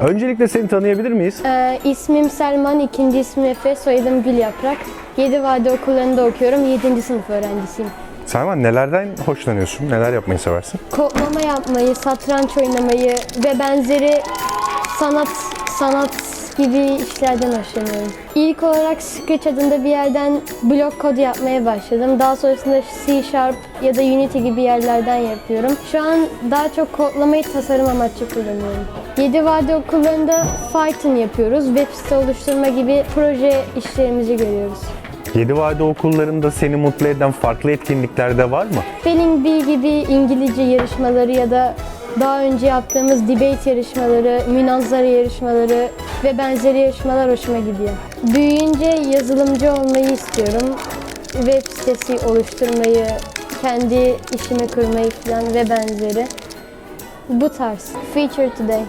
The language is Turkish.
Öncelikle seni tanıyabilir miyiz? Ee, ismim Selman, ikinci ismim Efe, soyadım Gül Yaprak. Yedi Vade okullarında okuyorum, 7. sınıf öğrencisiyim. Selman nelerden hoşlanıyorsun? Neler yapmayı seversin? Kodlama yapmayı, satranç oynamayı ve benzeri sanat sanat gibi işlerden hoşlanıyorum. İlk olarak Scratch adında bir yerden blok kodu yapmaya başladım. Daha sonrasında C Sharp ya da Unity gibi yerlerden yapıyorum. Şu an daha çok kodlamayı tasarım amaçlı kullanıyorum. Yedi Vade okullarında Python yapıyoruz. Web site oluşturma gibi proje işlerimizi görüyoruz. Yedi Vade okullarında seni mutlu eden farklı etkinlikler de var mı? Spelling Bee gibi İngilizce yarışmaları ya da daha önce yaptığımız debate yarışmaları, münazara yarışmaları ve benzeri yarışmalar hoşuma gidiyor. Büyüyünce yazılımcı olmayı istiyorum. Web sitesi oluşturmayı, kendi işimi kurmayı falan ve benzeri. Bu tarz. Feature Today.